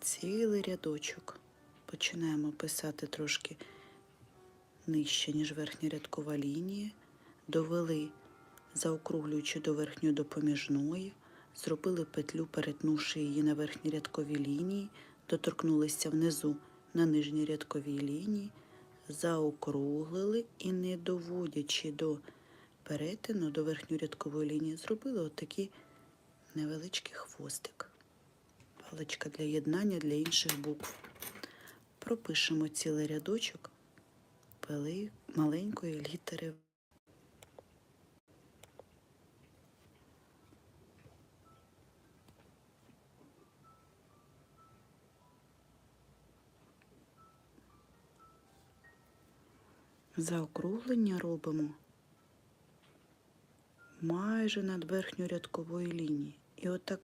цілий рядочок. Починаємо писати трошки нижче, ніж верхня рядкова лінія. Довели, заокруглюючи до верхньої допоміжної, зробили петлю, перетнувши її на верхній рядковій лінії, доторкнулися внизу на нижній рядковій лінії, заокруглили і, не доводячи до перетину до верхньої рядкової лінії, зробили отакий невеличкий хвостик. Паличка для єднання для інших букв. Пропишемо цілий рядочок маленької літери. Заокруглення робимо майже над верхньою рядковою лінією. І отак